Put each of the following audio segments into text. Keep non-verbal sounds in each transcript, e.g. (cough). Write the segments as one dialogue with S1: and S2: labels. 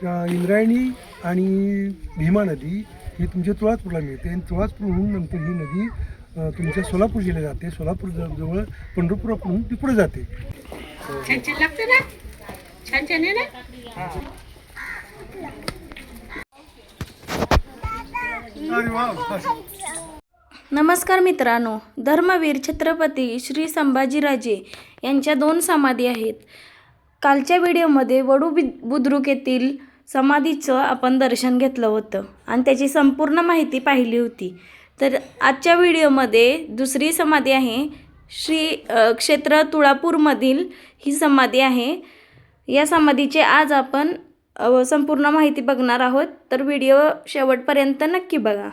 S1: त्या इंद्रायणी आणि भीमा नदी ही तुमच्या तुळजापूरला मिळते. आणि तुळजापूरहून नंतर ही नदी तुमच्या सोलापूर जिल्ह्यात जाते. सोलापूर ज- जवळ पंढरपुराकडून ती पुढे जाते.
S2: छान छान लागतं ना? छान छान आहे ना?
S1: अरे वा
S3: नमस्कार मित्रांनो. धर्मवीर छत्रपती श्री संभाजीराजे यांच्या दोन समाधी आहेत. कालच्या व्हिडिओमध्ये वडू बि- बुद्रुक येथील समाधीचं आपण दर्शन घेतलं होतं आणि त्याची संपूर्ण माहिती पाहिली होती. तर आजच्या व्हिडिओमध्ये दुसरी समाधी आहे. श्री क्षेत्र तुळापूरमधील ही समाधी आहे. या समाधीचे आज आपण संपूर्ण माहिती बघणार आहोत. तर व्हिडिओ शेवटपर्यंत नक्की बघा.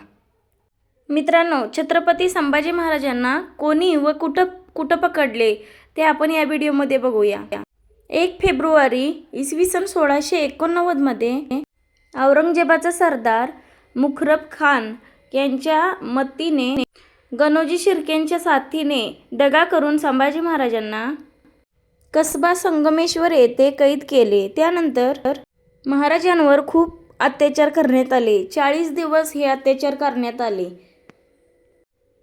S3: मित्रांनो छत्रपती संभाजी महाराजांना कोणी व कुठं कुठं पकडले ते आपण या व्हिडिओमध्ये बघूया. एक फेब्रुवारी इसवी सन सोळाशे एकोणनव्वदमध्ये औरंगजेबाचा सरदार मुखरब खान यांच्या मतीने गणोजी शिर्केंच्या साथीने दगा करून संभाजी महाराजांना कसबा संगमेश्वर येथे कैद केले. त्यानंतर महाराजांवर खूप अत्याचार करण्यात आले. चाळीस दिवस हे अत्याचार करण्यात आले.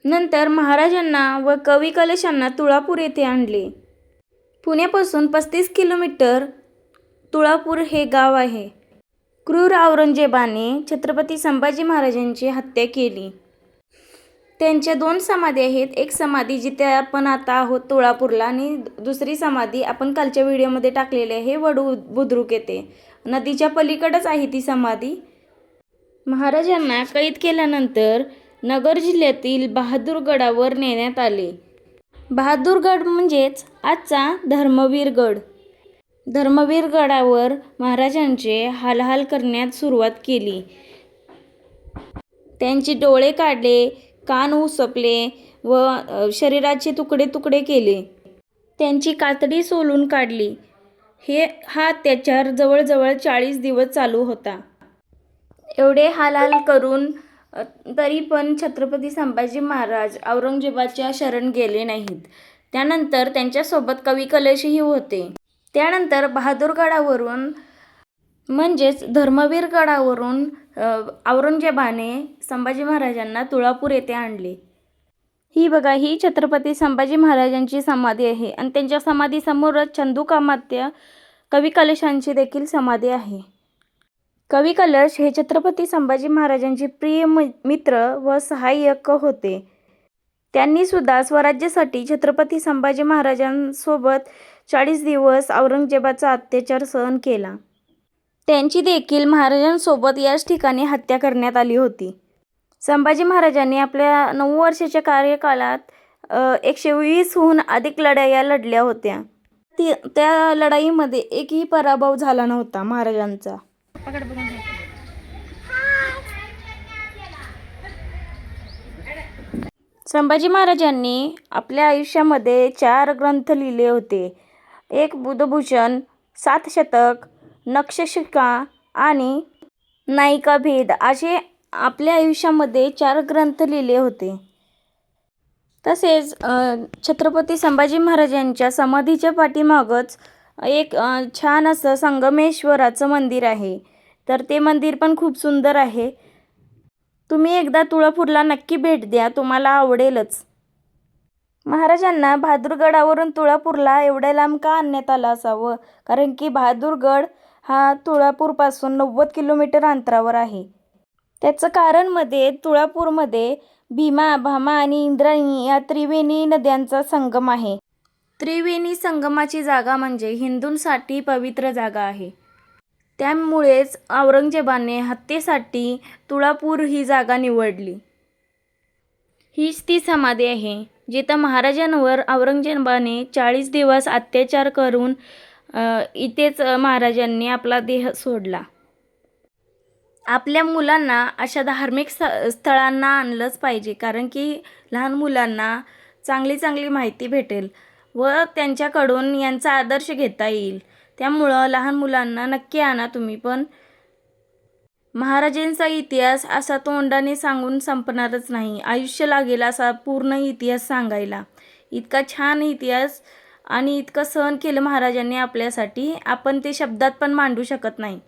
S3: नंतर महाराजांना व कवी कलशांना तुळापूर येथे आणले. पुण्यापासून पस्तीस किलोमीटर तुळापूर हे गाव आहे. क्रूर औरंगजेबाने छत्रपती संभाजी महाराजांची हत्या केली. त्यांच्या दोन समाधी आहेत. एक समाधी जिथे आपण आता आहोत तुळापूरला आणि दुसरी समाधी आपण कालच्या व्हिडिओमध्ये टाकलेली आहे वडू बुद्रुक येते नदीच्या पलीकडच आहे ती समाधी. महाराजांना कैद केल्यानंतर नगर जिल्ह्यातील बहादूरगडावर नेण्यात आले. बहादूरगड म्हणजेच आजचा धर्मवीरगड. धर्मवीरगडावर महाराजांचे हालहाल करण्यात सुरुवात केली. त्यांचे डोळे काढले कान उसपले व शरीराचे तुकडे तुकडे केले. त्यांची कातडी सोलून काढली. हे हा त्याच्यावर जवळजवळ चाळीस दिवस चालू होता. एवढे हालहाल करून तरी पण छत्रपती संभाजी महाराज औरंगजेबाच्या शरण गेले नाहीत. त्यानंतर त्यांच्यासोबत कवी कलेशही होते. त्यानंतर बहादूरगडावरून म्हणजेच धर्मवीर गडावरून औरंगजेबाने संभाजी महाराजांना तुळापूर येथे आणले. ही बघा ही छत्रपती संभाजी महाराजांची समाधी आहे. आणि त्यांच्या समाधीसमोरच चंदूकामात्य कवी कलेशांची देखील समाधी आहे. कवी कलश हे छत्रपती संभाजी महाराजांचे प्रिय मित्र व सहाय्यक होते. त्यांनी सुद्धा स्वराज्यासाठी छत्रपती संभाजी महाराजांसोबत चाळीस दिवस औरंगजेबाचा अत्याचार सहन केला. त्यांची देखील महाराजांसोबत याच ठिकाणी हत्या करण्यात आली होती. संभाजी महाराजांनी आपल्या नऊ वर्षाच्या कार्यकाळात एकशे वीसहून अधिक लढाया लढल्या होत्या. ती त्या लढाईमध्ये एकही पराभव झाला नव्हता महाराजांचा.
S2: पकड बघून घे.
S3: संभाजी महाराजांनी आपल्या आयुष्यामध्ये चार ग्रंथ लिहिले होते. एक बुधभूषण सात शतक नक्षशिका आणि नायिका भेद असे आपल्या आयुष्यामध्ये चार ग्रंथ लिहिले होते. तसेच छत्रपती संभाजी महाराजांच्या समाधीच्या पाठीमागच एक छान असं संगमेश्वराचं मंदिर आहे. तर ते मंदिर पण खूप सुंदर आहे. तुम्ही एकदा तुळापूरला नक्की भेट द्या तुम्हाला आवडेलच. महाराजांना बहादूरगडावरून तुळापूरला एवढ्या लांब का आणण्यात आलं असावं? कारण की बहादूरगड हा तुळापूरपासून नव्वद किलोमीटर अंतरावर आहे. त्याचं कारण मध्ये तुळापूरमध्ये भीमा भामा आणि इंद्रायणी या त्रिवेणी नद्यांचा संगम आहे. त्रिवेणी संगमाची जागा म्हणजे हिंदूंसाठी पवित्र जागा आहे. त्यामुळेच औरंगजेबाने हत्येसाठी तुळापूर ही जागा निवडली. हीच ती समाधी आहे जिथं महाराजांवर औरंगजेबाने चाळीस दिवस अत्याचार करून इथेच महाराजांनी आपला देह सोडला. आपल्या मुलांना अशा धार्मिक स स्थळांना आणलंच पाहिजे कारण की लहान मुलांना चांगली चांगली माहिती भेटेल व त्यांच्याकडून यांचा आदर्श घेता येईल. त्यामुळं लहान मुलांना नक्की आणा तुम्ही पण. महाराजांचा इतिहास असा तोंडाने सांगून संपणारच नाही. आयुष्य लागेल असा पूर्ण इतिहास सांगायला. इतका छान इतिहास आणि इतकं सहन केलं महाराजांनी आपल्यासाठी आपण ते शब्दात पण मांडू शकत नाही.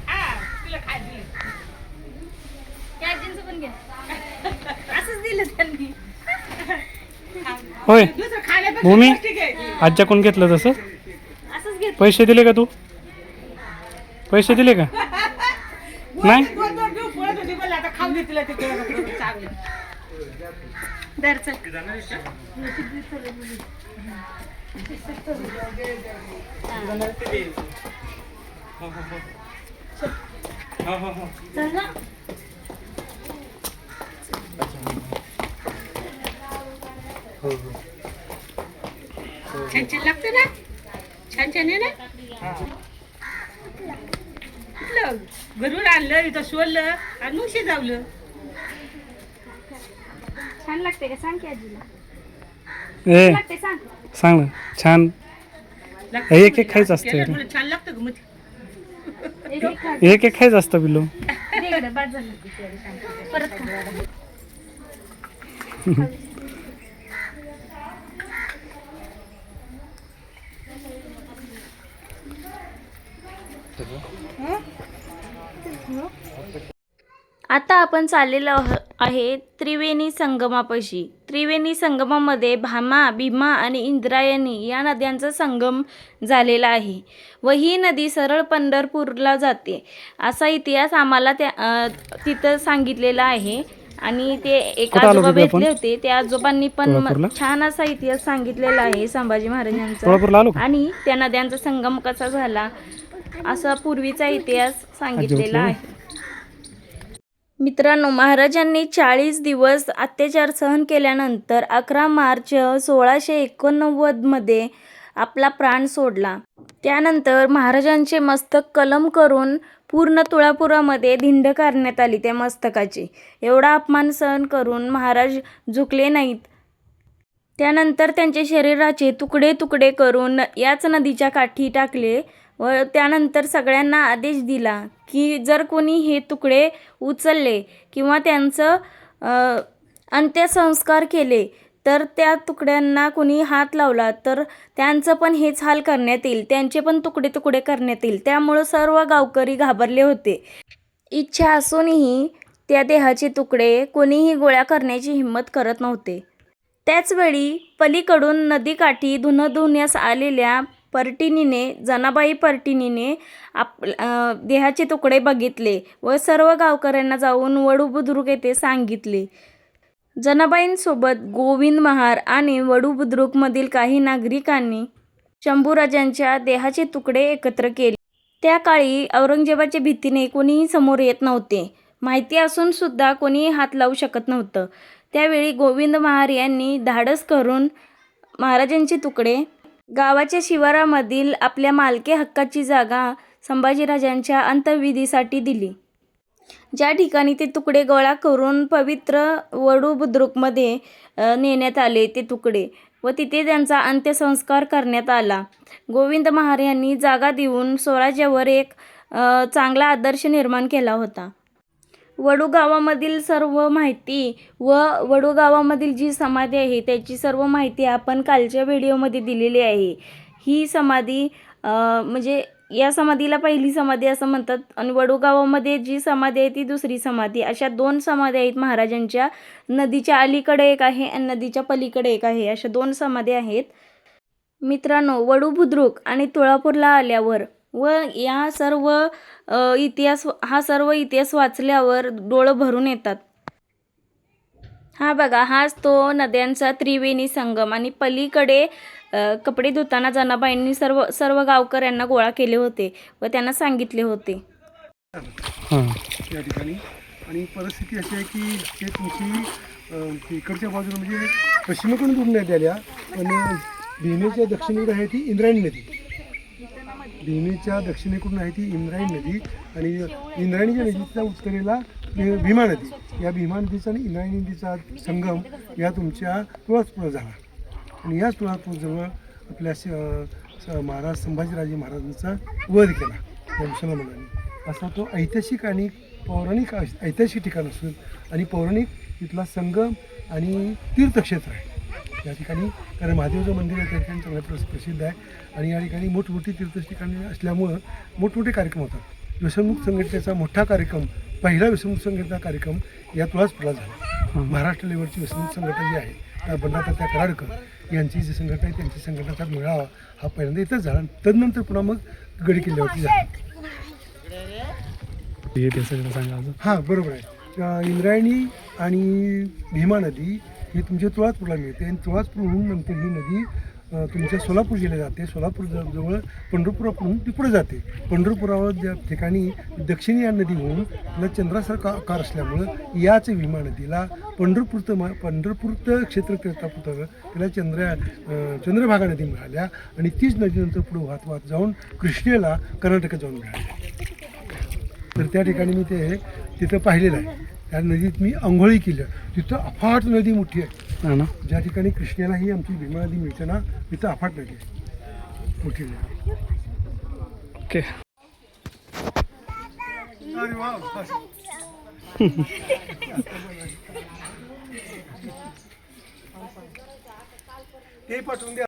S3: (laughs)
S4: होय. भूमी. आजच्या कोण घेतलं तसं? पैसे दिले का तू? पैसे दिले का? नाही?
S2: लागते ना? छान आहे ना? कुठलं? घरून आणलं इथं सोडलं आणि मग शिजावलं.
S3: छान लागते का? सांग की आजीला.
S4: ए
S3: लागते सांग.
S4: सांग ना. छान. एक- एक
S2: म्हणजे
S4: खायचं असतं
S2: छान लागतं का मग ते?
S3: एक एक
S4: खायचं असतं
S3: झालं. परत (laughs) आता आपण चाललेलो आह- त्रिवेणी संगमापाशी. त्रिवेणी संगमामध्ये भामा भीमा आणि इंद्रायणी या नद्यांचा संगम झालेला आहे व ही नदी सरळ पंढरपूरला जाते. असा इतिहास आम्हाला त्या तिथं सांगितलेला आहे आणि ते एक आजोबा? भेटले होते. त्या आजोबांनी पण छान असा इतिहास सांगितलेला आहे संभाजी महाराजांचा आणि त्या नद्यांचा संगम कसा झाला? असा पूर्वीचा इतिहास सांगितलेला आहे. मित्रांनो महाराजांनी चाळीस दिवस अत्याचार सहन केल्यानंतर अकरा मार्च सोळाशे एकोणनव्वदमध्ये आपला प्राण सोडला. त्यानंतर महाराजांचे मस्तक कलम करून पूर्ण तुळापुरामध्ये धिंड करण्यात आली त्या मस्तकाची. एवढा अपमान सहन करून महाराज झुकले नाहीत. त्यानंतर त्यांचे शरीराचे तुकडे तुकडे करून याच नदीच्या काठी टाकले. व त्यानंतर सगळ्यांना आदेश दिला की जर कोणी हे तुकडे उचलले किंवा त्यांचं अंत्यसंस्कार केले तर त्या तुकड्यांना कोणी हात लावला तर त्यांचं पण हेच हाल करण्यात येईल. त्यांचे पण तुकडे तुकडे करण्यात येईल. त्यामुळं सर्व गावकरी घाबरले होते. इच्छा असूनही त्या देहाचे तुकडे कोणीही गोळ्या करण्याची हिंमत करत नव्हते. त्याचवेळी पलीकडून नदीकाठी धुनधुण्यास आलेल्या पर्टिनीने जनाबाई पर्टिनीने आप देहाचे तुकडे बघितले व सर्व गावकऱ्यांना जाऊन वडू बुद्रुक येथे सांगितले. जनाबाईंसोबत गोविंद महार आणि वडू बुद्रुकमधील काही नागरिकांनी शंभूराजांच्या देहाचे तुकडे एकत्र केले. त्या काळी औरंगजेबाच्या भीतीने कोणीही समोर येत नव्हते. माहिती असून सुद्धा कोणीही हात लावू शकत नव्हतं. त्यावेळी गोविंद महार यांनी धाडस करून महाराजांचे तुकडे गावाच्या शिवारामधील आपल्या मालकी हक्काची जागा संभाजीराजांच्या अंत्यविधीसाठी दिली. ज्या ठिकाणी ते तुकडे गोळा करून पवित्र वडू बुद्रुकमध्ये नेण्यात आले ते तुकडे व तिथे त्यांचा अंत्यसंस्कार करण्यात आला. गोविंद महार यांनी जागा देऊन स्वराज्यावर एक चांगला आदर्श निर्माण केला होता. वडूगावामधील सर्व माहिती व वडूगावामधील जी समाधी आहे त्याची सर्व माहिती आपण कालच्या व्हिडिओमध्ये दिलेली आहे. ही समाधी म्हणजे या समाधीला पहिली समाधी असं म्हणतात आणि वडूगावामध्ये जी समाधी आहे ती दुसरी समाधी. अशा दोन समाधी आहेत महाराजांच्या. नदीच्या अलीकडे एक आहे आणि नदीच्या पलीकडे एक आहे. अशा दोन समाधी आहेत. मित्रांनो वडू बुद्रुक आणि तुळापूरला आल्यावर व या सर्व इतिहास हा सर्व इतिहास वाचल्यावर डोळं भरून येतात. हा बघा हाच तो नद्यांचा त्रिवेणी संगम आणि पलीकडे कपडे धुताना जनाबाईंनी सर्व सर्व गावकऱ्यांना गोळा केले होते व त्यांना सांगितले होते.
S4: हां.
S1: या ठिकाणी. आणि परिस्थिती अशी आहे की ते तुमची इकडच्या बाजूला म्हणजे पश्चिमेकडून दूर नदी आल्या. पण भीमेच्या दक्षिणेकडे आहे ती इंद्रायणी नदी. भीमेच्या दक्षिणेकडून आहे ती इंद्रायणी नदी आणि इंद्रायणीच्या नदीच्या उत्तरेला भीमा नदी. या भीमा नदीचा आणि इंद्रायणी नदीचा संगम या तुमच्या तुळसपूर झाला. आणि याच तुळजापूरजवळ आपल्या स- स- महाराज संभाजीराजे महाराजांचा वध केला. या मुसलमानांनी असा तो ऐतिहासिक आणि पौराणिक ऐतिहासिक ठिकाण असून आणि पौराणिक इथला संगम आणि तीर्थक्षेत्र आहे. या ठिकाणी. कारण महादेवाचं मंदिर आहे त्या ठिकाणी चांगल्या प्रस प्रसिद्ध आहे. आणि या ठिकाणी मोठमोठी तीर्थ ठिकाणी असल्यामुळं मोठमोठे कार्यक्रम होतात. व्यसनमुक्त संघटनेचा मोठा कार्यक्रम पहिला व्यसनमुक्त संघटना कार्यक्रम या तुळजापूरला झाला. महाराष्ट्र लेवलची व्यसनमुक्त संघटना जी आहे त्या बंडातात्या कराडकर यांची जी संघटना आहे त्यांची संघटनाचा मेळावा हा पहिल्यांदा इथंच झाला. तदनंतर पुन्हा मग गडी किल्ल्यावरती झाला
S4: हे
S1: हां बरोबर आहे. इंद्रायणी आणि भीमा नदी ही तुमच्या तुळजपूरला मिळते आणि तुळजापूरहून नंतर ही नदी तुमच्या सोलापूर जिल्ह्यात जाते. सोलापूर जवळ पंढरपुराकडून ती पुढे जाते. पंढरपुरावर ज्या ठिकाणी दक्षिणी या नदी होऊन तिला चंद्रासारखा आकार असल्यामुळं याच भीमा नदीला पंढरपूरचं मा पंढरपूरचं क्षेत्र तीर्थापुत्र तिला चंद्र चंद्रभागा नदी मिळाल्या आणि तीच नदीनंतर पुढे वाहत वाहत जाऊन कृष्णेला कर्नाटकात जाऊन मिळाल्या तर त्या ठिकाणी मी ते तिथं पाहिलेलं आहे. त्या नदीत मी आंघोळी केल्या तिथं अफाट नदी मोठी आहे.
S4: ना?
S1: ज्या ठिकाणी कृष्णेला ही आमची भीमा नदी मिळते ना तिथं अफाट नदी आहे. मोठी नदी
S4: ओके. (laughs)
S1: ते पाठवून द्या.